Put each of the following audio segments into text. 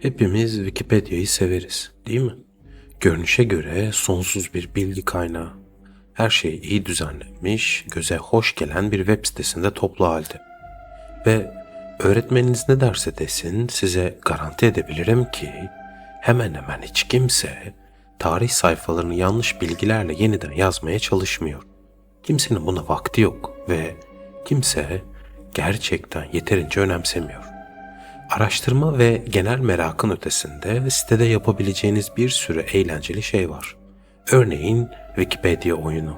Hepimiz Wikipedia'yı severiz, değil mi? Görünüşe göre sonsuz bir bilgi kaynağı. Her şey iyi düzenlenmiş, göze hoş gelen bir web sitesinde toplu halde. Ve öğretmeniniz ne derse desin size garanti edebilirim ki hemen hemen hiç kimse tarih sayfalarını yanlış bilgilerle yeniden yazmaya çalışmıyor. Kimsenin buna vakti yok ve kimse gerçekten yeterince önemsemiyor. Araştırma ve genel merakın ötesinde sitede yapabileceğiniz bir sürü eğlenceli şey var. Örneğin Wikipedia oyunu.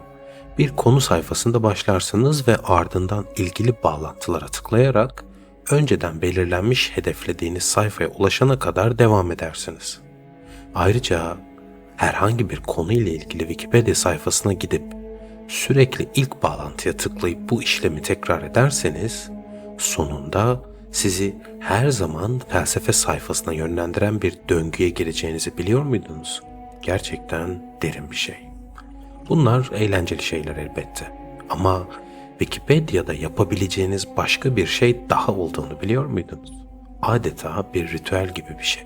Bir konu sayfasında başlarsınız ve ardından ilgili bağlantılara tıklayarak önceden belirlenmiş hedeflediğiniz sayfaya ulaşana kadar devam edersiniz. Ayrıca herhangi bir konu ile ilgili Wikipedia sayfasına gidip sürekli ilk bağlantıya tıklayıp bu işlemi tekrar ederseniz sonunda sizi her zaman felsefe sayfasına yönlendiren bir döngüye gireceğinizi biliyor muydunuz? Gerçekten derin bir şey. Bunlar eğlenceli şeyler elbette. Ama Wikipedia'da yapabileceğiniz başka bir şey daha olduğunu biliyor muydunuz? Adeta bir ritüel gibi bir şey.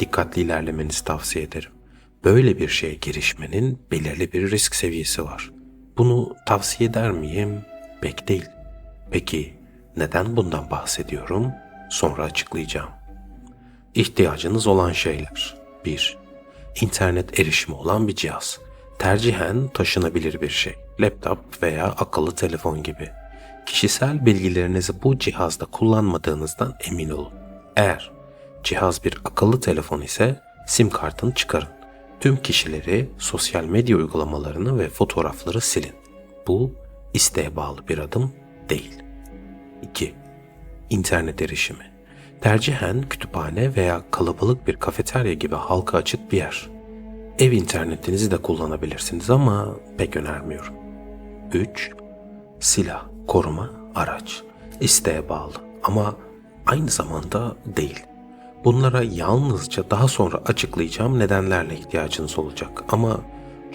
Dikkatli ilerlemenizi tavsiye ederim. Böyle bir şeye girişmenin belirli bir risk seviyesi var. Bunu tavsiye eder miyim? Pek değil. Peki neden bundan bahsediyorum? Sonra açıklayacağım. İhtiyacınız olan şeyler. 1. İnternet erişimi olan bir cihaz. Tercihen taşınabilir bir şey. Laptop veya akıllı telefon gibi. Kişisel bilgilerinizi bu cihazda kullanmadığınızdan emin olun. Eğer cihaz bir akıllı telefon ise sim kartını çıkarın. Tüm kişileri, sosyal medya uygulamalarını ve fotoğrafları silin. Bu isteğe bağlı bir adım değil. 2. İnternet erişimi. Tercihen kütüphane veya kalabalık bir kafeterya gibi halka açık bir yer. Ev internetinizi de kullanabilirsiniz ama pek önermiyorum. 3. Silah, koruma, araç. İsteğe bağlı ama aynı zamanda değil. Bunlara yalnızca daha sonra açıklayacağım nedenlerle ihtiyacınız olacak ama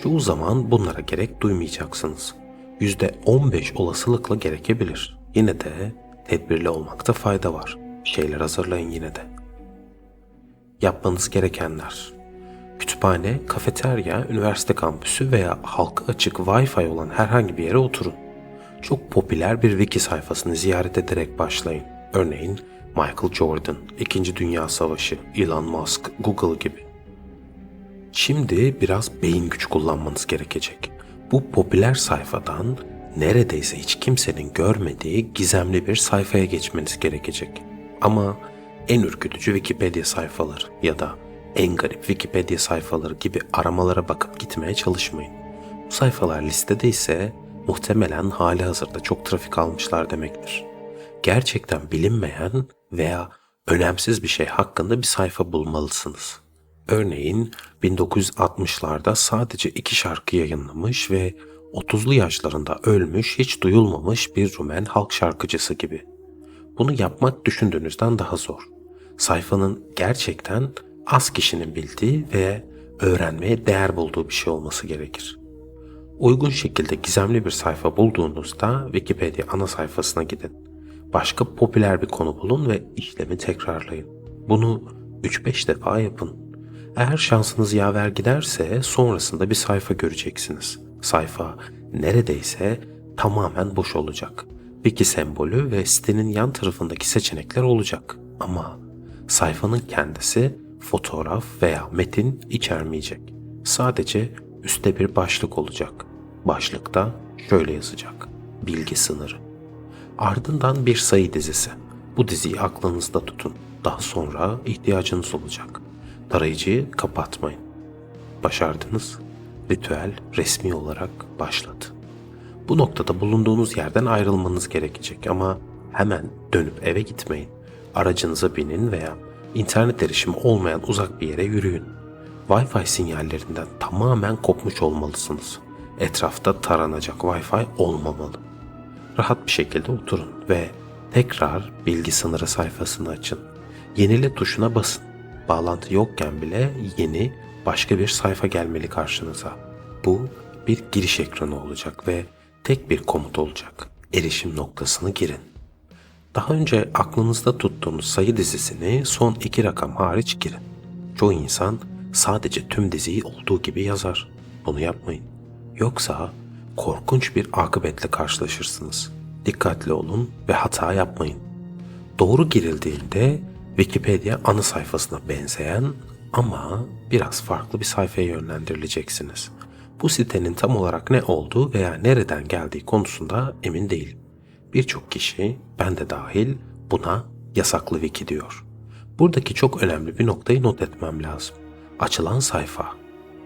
çoğu zaman bunlara gerek duymayacaksınız. %15 olasılıkla gerekebilir. Yine de tedbirli olmakta fayda var. Bir şeyler hazırlayın yine de. Yapmanız gerekenler. Kütüphane, kafeterya, üniversite kampüsü veya halka açık Wi-Fi olan herhangi bir yere oturun. Çok popüler bir wiki sayfasını ziyaret ederek başlayın. Örneğin Michael Jordan, İkinci Dünya Savaşı, Elon Musk, Google gibi. Şimdi biraz beyin gücü kullanmanız gerekecek. Bu popüler sayfadan neredeyse hiç kimsenin görmediği gizemli bir sayfaya geçmeniz gerekecek. Ama en ürkütücü Wikipedia sayfaları ya da en garip Wikipedia sayfaları gibi aramalara bakıp gitmeye çalışmayın. Bu sayfalar listede ise muhtemelen hali hazırda çok trafik almışlar demektir. Gerçekten bilinmeyen veya önemsiz bir şey hakkında bir sayfa bulmalısınız. Örneğin 1960'larda sadece iki şarkı yayınlamış ve 30'lu yaşlarında ölmüş hiç duyulmamış bir Rumen halk şarkıcısı gibi. Bunu yapmak düşündüğünüzden daha zor. Sayfanın gerçekten az kişinin bildiği ve öğrenmeye değer bulduğu bir şey olması gerekir. Uygun şekilde gizemli bir sayfa bulduğunuzda Wikipedia ana sayfasına gidin. Başka popüler bir konu bulun ve işlemi tekrarlayın. Bunu 3-5 defa yapın. Eğer şansınız yaver giderse sonrasında bir sayfa göreceksiniz. Sayfa neredeyse tamamen boş olacak. Wiki sembolü ve sitenin yan tarafındaki seçenekler olacak. Ama sayfanın kendisi fotoğraf veya metin içermeyecek. Sadece üstte bir başlık olacak. Başlıkta şöyle yazacak. Bilgi sınırı. Ardından bir sayı dizisi. Bu diziyi aklınızda tutun. Daha sonra ihtiyacınız olacak. Tarayıcıyı kapatmayın. Başardınız. Ritüel resmi olarak başladı. Bu noktada bulunduğunuz yerden ayrılmanız gerekecek ama hemen dönüp eve gitmeyin. Aracınıza binin veya internet erişimi olmayan uzak bir yere yürüyün. Wi-Fi sinyallerinden tamamen kopmuş olmalısınız. Etrafta taranacak Wi-Fi olmamalı. Rahat bir şekilde oturun ve tekrar bilgi sınırı sayfasını açın. Yenile tuşuna basın. Bağlantı yokken bile yeni başka bir sayfa gelmeli karşınıza. Bu bir giriş ekranı olacak ve Tek bir komut olacak. Erişim noktasını girin. Daha önce aklınızda tuttuğunuz sayı dizisini son iki rakam hariç girin. Çoğu insan sadece tüm diziyi olduğu gibi yazar. Bunu yapmayın. Yoksa korkunç bir akıbetle karşılaşırsınız. Dikkatli olun ve hata yapmayın. Doğru girildiğinde Wikipedia ana sayfasına benzeyen ama biraz farklı bir sayfaya yönlendirileceksiniz. Bu sitenin tam olarak ne olduğu veya nereden geldiği konusunda emin değilim. Birçok kişi, ben de dahil, buna yasaklı wiki diyor. Buradaki çok önemli bir noktayı not etmem lazım. Açılan sayfa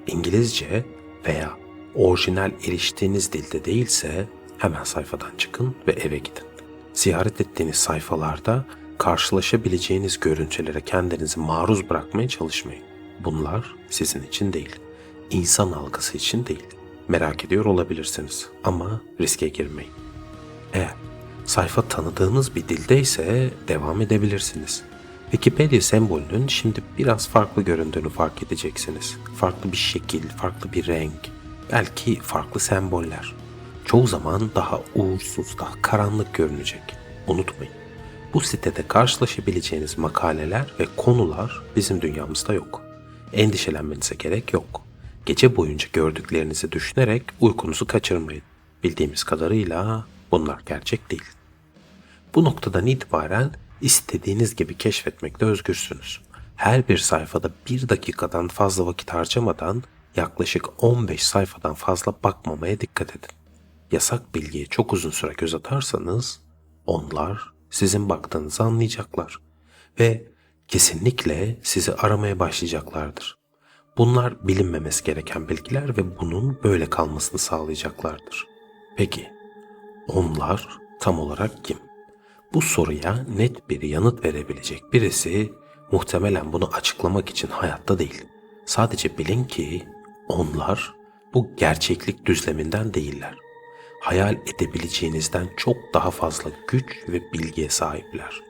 İngilizce veya orijinal eriştiğiniz dilde değilse hemen sayfadan çıkın ve eve gidin. Ziyaret ettiğiniz sayfalarda karşılaşabileceğiniz görüntülere kendinizi maruz bırakmaya çalışmayın. Bunlar sizin için değil. İnsan algısı için değil. Merak ediyor olabilirsiniz ama riske girmeyin. Eğer sayfa tanıdığınız bir dildeyse devam edebilirsiniz. Wikipedia sembolünün şimdi biraz farklı göründüğünü fark edeceksiniz. Farklı bir şekil, farklı bir renk, belki farklı semboller. Çoğu zaman daha uğursuz, daha karanlık görünecek. Unutmayın. Bu sitede karşılaşabileceğiniz makaleler ve konular bizim dünyamızda yok. Endişelenmenize gerek yok. Gece boyunca gördüklerinizi düşünerek uykunuzu kaçırmayın. Bildiğimiz kadarıyla bunlar gerçek değil. Bu noktadan itibaren istediğiniz gibi keşfetmekte özgürsünüz. Her bir sayfada bir dakikadan fazla vakit harcamadan yaklaşık 15 sayfadan fazla bakmamaya dikkat edin. Yasak bilgiye çok uzun süre göz atarsanız onlar sizin baktığınızı anlayacaklar ve kesinlikle sizi aramaya başlayacaklardır. Bunlar bilinmemesi gereken bilgiler ve bunun böyle kalmasını sağlayacaklardır. Peki onlar tam olarak kim? Bu soruya net bir yanıt verebilecek birisi muhtemelen bunu açıklamak için hayatta değil. Sadece bilin ki onlar bu gerçeklik düzleminden değiller. Hayal edebileceğinizden çok daha fazla güç ve bilgiye sahipler.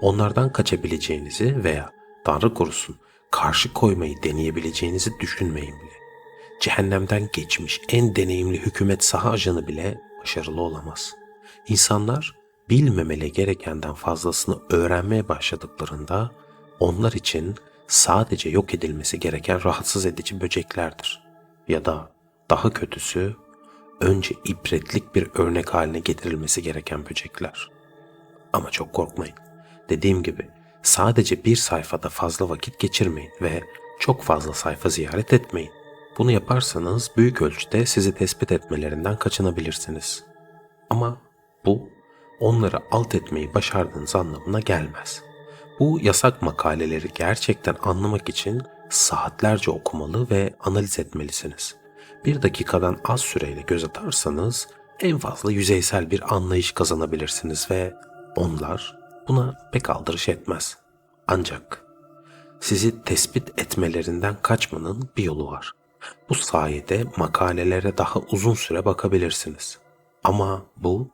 Onlardan kaçabileceğinizi veya Tanrı korusun karşı koymayı deneyebileceğinizi düşünmeyin bile. Cehennemden geçmiş en deneyimli hükümet saha ajanı bile başarılı olamaz. İnsanlar bilmemeli gerekenden fazlasını öğrenmeye başladıklarında onlar için sadece yok edilmesi gereken rahatsız edici böceklerdir. Ya da daha kötüsü önce ibretlik bir örnek haline getirilmesi gereken böcekler. Ama çok korkmayın. Dediğim gibi sadece bir sayfada fazla vakit geçirmeyin ve çok fazla sayfa ziyaret etmeyin. Bunu yaparsanız büyük ölçüde sizi tespit etmelerinden kaçınabilirsiniz. Ama bu onları alt etmeyi başardığınız anlamına gelmez. Bu yasak makaleleri gerçekten anlamak için saatlerce okumalı ve analiz etmelisiniz. Bir dakikadan az süreyle göz atarsanız en fazla yüzeysel bir anlayış kazanabilirsiniz ve onlar buna pek aldırış etmez. Ancak sizi tespit etmelerinden kaçmanın bir yolu var. Bu sayede makalelere daha uzun süre bakabilirsiniz. Ama bu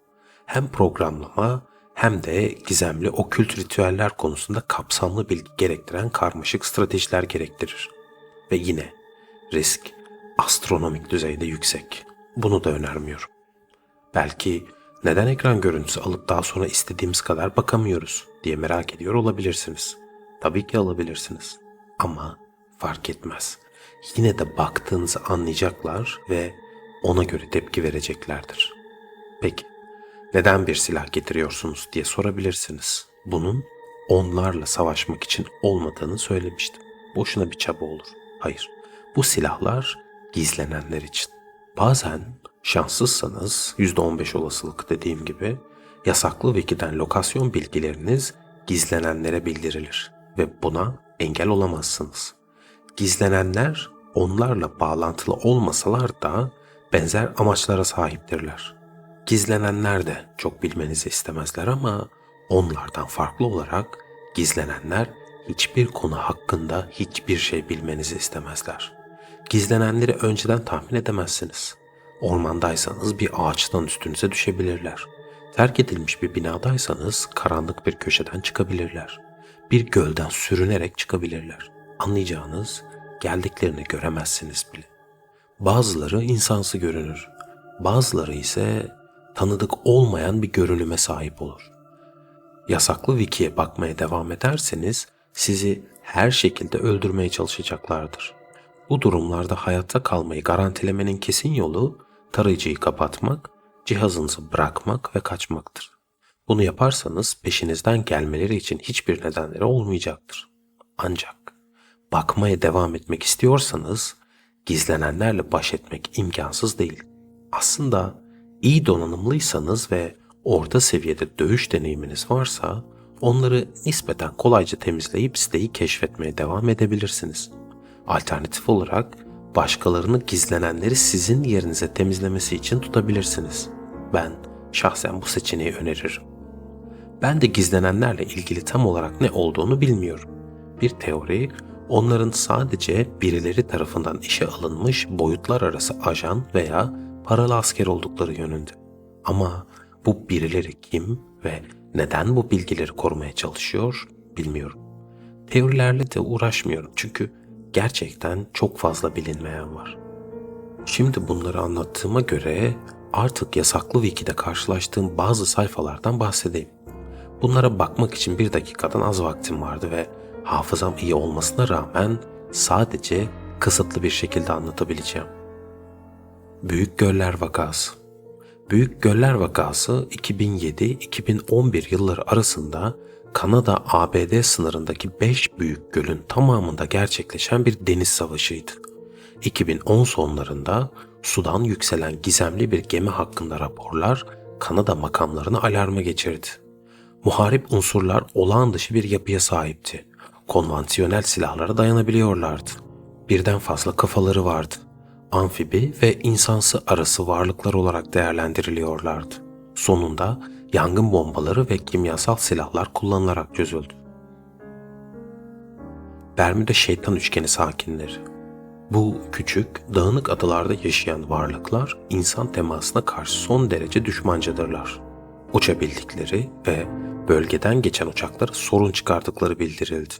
hem programlama hem de gizemli okült ritüeller konusunda kapsamlı bilgi gerektiren karmaşık stratejiler gerektirir. Ve yine risk astronomik düzeyde yüksek. Bunu da önermiyorum. Belki neden ekran görüntüsü alıp daha sonra istediğimiz kadar bakamıyoruz diye merak ediyor olabilirsiniz. Tabii ki alabilirsiniz. Ama fark etmez. Yine de baktığınızı anlayacaklar ve ona göre tepki vereceklerdir. Peki neden bir silah getiriyorsunuz diye sorabilirsiniz. Bunun onlarla savaşmak için olmadığını söylemiştim. Boşuna bir çaba olur. Hayır. Bu silahlar gizlenenler için. Bazen şanssızsanız %15 olasılık dediğim gibi yasaklı Wiki'den lokasyon bilgileriniz gizlenenlere bildirilir ve buna engel olamazsınız. Gizlenenler onlarla bağlantılı olmasalar da benzer amaçlara sahiptirler. Gizlenenler de çok bilmenizi istemezler ama onlardan farklı olarak gizlenenler hiçbir konu hakkında hiçbir şey bilmenizi istemezler. Gizlenenleri önceden tahmin edemezsiniz. Ormandaysanız bir ağaçtan üstünüze düşebilirler. Terk edilmiş bir binadaysanız karanlık bir köşeden çıkabilirler. Bir gölden sürünerek çıkabilirler. Anlayacağınız geldiklerini göremezsiniz bile. Bazıları insansı görünür. bazıları ise tanıdık olmayan bir görünüme sahip olur. Yasaklı wiki'ye bakmaya devam ederseniz sizi her şekilde öldürmeye çalışacaklardır. Bu durumlarda hayatta kalmayı garantilemenin kesin yolu tarayıcıyı kapatmak, cihazınızı bırakmak ve kaçmaktır. Bunu yaparsanız peşinizden gelmeleri için hiçbir nedenleri olmayacaktır. Ancak bakmaya devam etmek istiyorsanız gizlenenlerle baş etmek imkansız değil. Aslında iyi donanımlıysanız ve orta seviyede dövüş deneyiminiz varsa onları nispeten kolayca temizleyip siteyi keşfetmeye devam edebilirsiniz. Alternatif olarak başkalarını gizlenenleri sizin yerinize temizlemesi için tutabilirsiniz. Ben şahsen bu seçeneği öneririm. Ben de gizlenenlerle ilgili tam olarak ne olduğunu bilmiyorum. Bir teori onların sadece birileri tarafından işe alınmış boyutlar arası ajan veya paralı asker oldukları yönünde. Ama bu birileri kim ve neden bu bilgileri korumaya çalışıyor bilmiyorum. Teorilerle de uğraşmıyorum çünkü gerçekten çok fazla bilinmeyen var. Şimdi bunları anlattığıma göre artık yasaklı wiki'de karşılaştığım bazı sayfalardan bahsedeyim. Bunlara bakmak için bir dakikadan az vaktim vardı ve hafızam iyi olmasına rağmen sadece kısıtlı bir şekilde anlatabileceğim. Büyük Göller Vakası Büyük Göller Vakası 2007-2011 yılları arasında Kanada-ABD sınırındaki 5 büyük gölün tamamında gerçekleşen bir deniz savaşıydı. 2010 sonlarında sudan yükselen gizemli bir gemi hakkında raporlar Kanada makamlarını alarma geçirdi. Muharip unsurlar olağan dışı bir yapıya sahipti. Konvansiyonel silahlara dayanabiliyorlardı. Birden fazla kafaları vardı. Amfibi ve insansı arası varlıklar olarak değerlendiriliyorlardı. Sonunda yangın bombaları ve kimyasal silahlar kullanılarak çözüldü. Bermuda şeytan üçgeni sakinleri. Bu küçük, dağınık adalarda yaşayan varlıklar insan temasına karşı son derece düşmancadırlar. Uçabildikleri ve bölgeden geçen uçaklara sorun çıkardıkları bildirildi.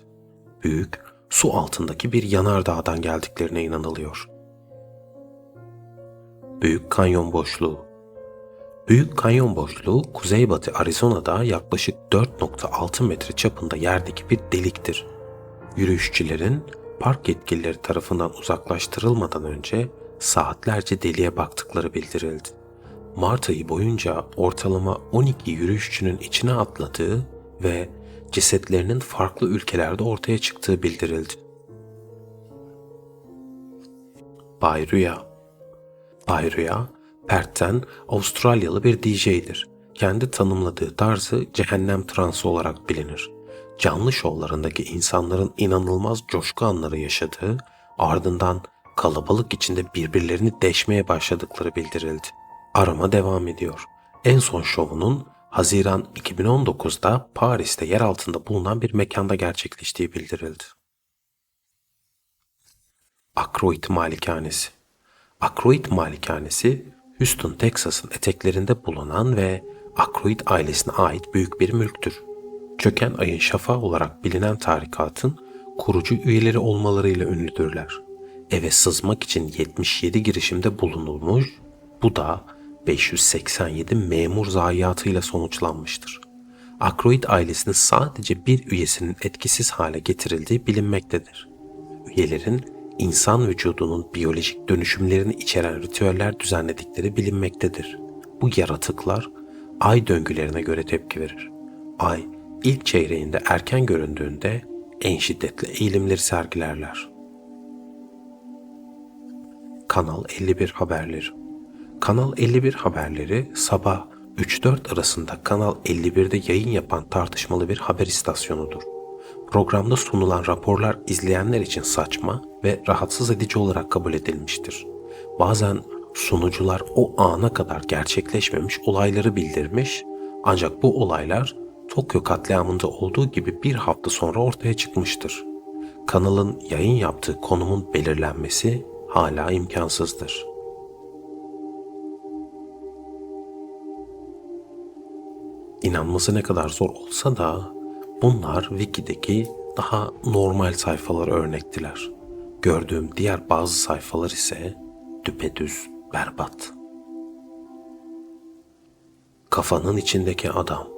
Büyük, su altındaki bir yanardağdan geldiklerine inanılıyor. Büyük Kanyon Boşluğu Büyük Kanyon Boşluğu kuzeybatı Arizona'da yaklaşık 4.6 metre çapında yerdeki bir deliktir. Yürüyüşçülerin park yetkilileri tarafından uzaklaştırılmadan önce saatlerce deliğe baktıkları bildirildi. Mart ayı boyunca ortalama 12 yürüyüşçünün içine atladığı ve cesetlerinin farklı ülkelerde ortaya çıktığı bildirildi. Bay Rüya Bay Rüya, Pert'ten Avustralyalı bir DJ'dir. Kendi tanımladığı tarzı cehennem transı olarak bilinir. Canlı şovlarındaki insanların inanılmaz coşku anları yaşadığı, ardından kalabalık içinde birbirlerini deşmeye başladıkları bildirildi. Arama devam ediyor. En son şovunun Haziran 2019'da Paris'te yer altında bulunan bir mekanda gerçekleştiği bildirildi. Akroit Malikanesi Akroit Malikanesi, Houston, Texas'ın eteklerinde bulunan ve Akroit ailesine ait büyük bir mülktür. Çöken ayın şafağı olarak bilinen tarikatın kurucu üyeleri olmalarıyla ünlüdürler. Eve sızmak için 77 girişimde bulunulmuş, bu da 587 memur zayiatıyla sonuçlanmıştır. Akroid ailesinin sadece bir üyesinin etkisiz hale getirildiği bilinmektedir. Üyelerin insan vücudunun biyolojik dönüşümlerini içeren ritüeller düzenledikleri bilinmektedir. Bu yaratıklar ay döngülerine göre tepki verir. Ay ilk çeyreğinde erken göründüğünde en şiddetli eğilimleri sergilerler. Kanal 51 haberleri Kanal 51 haberleri sabah 3-4 arasında Kanal 51'de yayın yapan tartışmalı bir haber istasyonudur. Programda sunulan raporlar izleyenler için saçma ve rahatsız edici olarak kabul edilmiştir. Bazen sunucular o ana kadar gerçekleşmemiş olayları bildirmiş ancak bu olaylar Tokyo katliamında olduğu gibi bir hafta sonra ortaya çıkmıştır. Kanalın yayın yaptığı konumun belirlenmesi hala imkansızdır. İnanması ne kadar zor olsa da bunlar Wiki'deki daha normal sayfalar örnektiler. Gördüğüm diğer bazı sayfalar ise düpedüz berbat. Kafanın içindeki adam.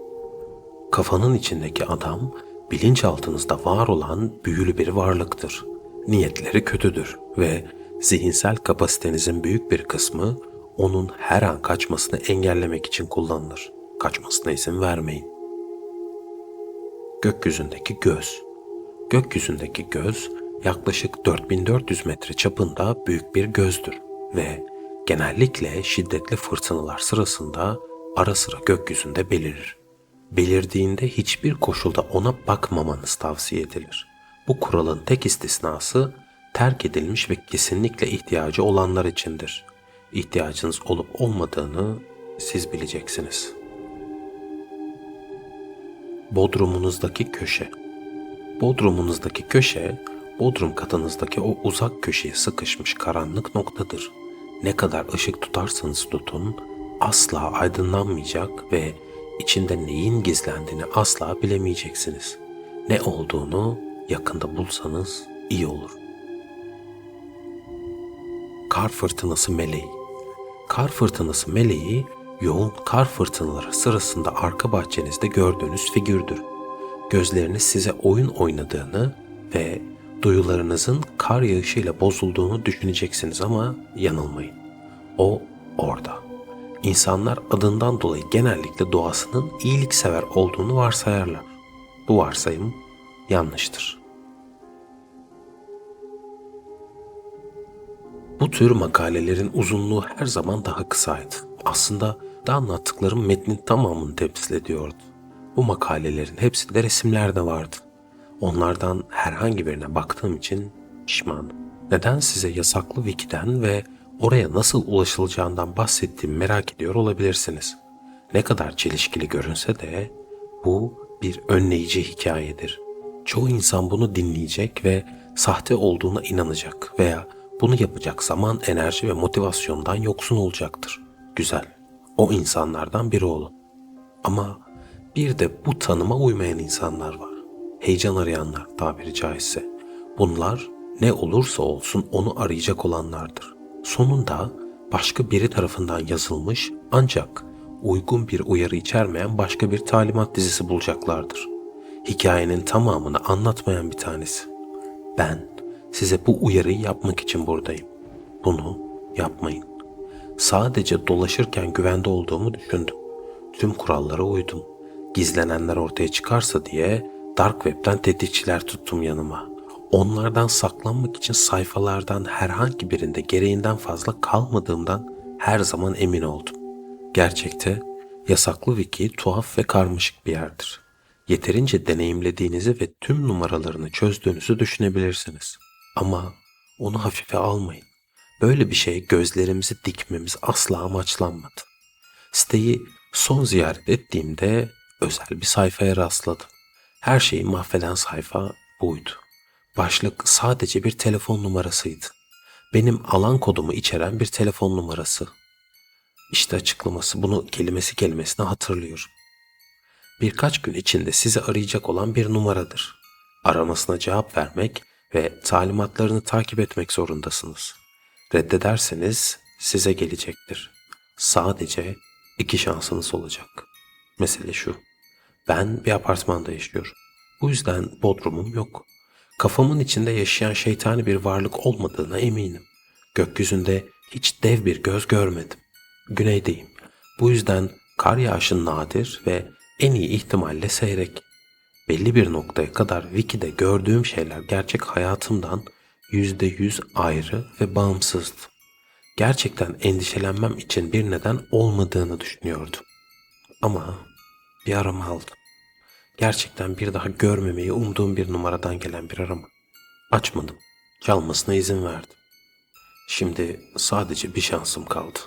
Kafanın içindeki adam bilinçaltınızda var olan büyülü bir varlıktır. Niyetleri kötüdür ve zihinsel kapasitenizin büyük bir kısmı onun her an kaçmasını engellemek için kullanılır. Kaçmasına izin vermeyin. Gökyüzündeki göz. Gökyüzündeki göz yaklaşık 4400 metre çapında büyük bir gözdür ve genellikle şiddetli fırtınalar sırasında ara sıra gökyüzünde belirir. Belirdiğinde hiçbir koşulda ona bakmamanız tavsiye edilir. Bu kuralın tek istisnası terk edilmiş ve kesinlikle ihtiyacı olanlar içindir. İhtiyacınız olup olmadığını siz bileceksiniz. Bodrumunuzdaki köşe. Bodrumunuzdaki köşe, bodrum katınızdaki o uzak köşeye sıkışmış karanlık noktadır. Ne kadar ışık tutarsanız tutun, asla aydınlanmayacak ve içinde neyin gizlendiğini asla bilemeyeceksiniz. Ne olduğunu yakında bulsanız iyi olur. Kar fırtınası meleği. Kar fırtınası meleği yoğun kar fırtınaları sırasında arka bahçenizde gördüğünüz figürdür. Gözleriniz size oyun oynadığını ve duyularınızın kar yağışıyla bozulduğunu düşüneceksiniz ama yanılmayın. O orada. İnsanlar adından dolayı genellikle doğasının iyiliksever olduğunu varsayarlar. Bu varsayım yanlıştır. Bu tür makalelerin uzunluğu her zaman daha kısaydı. Aslında da anlattıklarım metnin tamamını temsil ediyordu. Bu makalelerin hepsinde resimler de vardı. Onlardan herhangi birine baktığım için pişmanım. Neden size yasaklı wiki'den ve oraya nasıl ulaşılacağından bahsettiğimi merak ediyor olabilirsiniz. Ne kadar çelişkili görünse de bu bir önleyici hikayedir. Çoğu insan bunu dinleyecek ve sahte olduğuna inanacak veya bunu yapacak zaman, enerji ve motivasyondan yoksun olacaktır. Güzel. O insanlardan biri olun. Ama bir de bu tanıma uymayan insanlar var. Heyecan arayanlar tabiri caizse. Bunlar ne olursa olsun onu arayacak olanlardır. Sonunda başka biri tarafından yazılmış ancak uygun bir uyarı içermeyen başka bir talimat dizisi bulacaklardır. Hikayenin tamamını anlatmayan bir tanesi. Ben size bu uyarıyı yapmak için buradayım. Bunu yapmayın. Sadece dolaşırken güvende olduğumu düşündüm. Tüm kurallara uydum. Gizlenenler ortaya çıkarsa diye Dark Web'den tetikçiler tuttum yanıma. Onlardan saklanmak için sayfalardan herhangi birinde gereğinden fazla kalmadığımdan her zaman emin oldum. Gerçekte yasaklı wiki tuhaf ve karmaşık bir yerdir. Yeterince deneyimlediğinizi ve tüm numaralarını çözdüğünüzü düşünebilirsiniz. Ama onu hafife almayın. Böyle bir şeye gözlerimizi dikmemiz asla amaçlanmadı. Siteyi son ziyaret ettiğimde özel bir sayfaya rastladım. Her şeyi mahveden sayfa buydu. Başlık sadece bir telefon numarasıydı. Benim alan kodumu içeren bir telefon numarası. İşte açıklaması bunu kelimesi kelimesine hatırlıyorum. Birkaç gün içinde sizi arayacak olan bir numaradır. Aramasına cevap vermek ve talimatlarını takip etmek zorundasınız. Reddederseniz size gelecektir. Sadece iki şansınız olacak. Mesele şu. Ben bir apartmanda yaşıyorum. Bu yüzden bodrumum yok. Kafamın içinde yaşayan şeytani bir varlık olmadığına eminim. Gökyüzünde hiç dev bir göz görmedim. Güneydeyim. Bu yüzden kar yağışı nadir ve en iyi ihtimalle seyrek. Belli bir noktaya kadar Wiki'de gördüğüm şeyler gerçek hayatımdan yüzde yüz ayrı ve bağımsızdı. Gerçekten endişelenmem için bir neden olmadığını düşünüyordum. Ama bir arama aldım. Gerçekten bir daha görmemeyi umduğum bir numaradan gelen bir arama. Açmadım. Çalmasına izin verdim. Şimdi sadece bir şansım kaldı.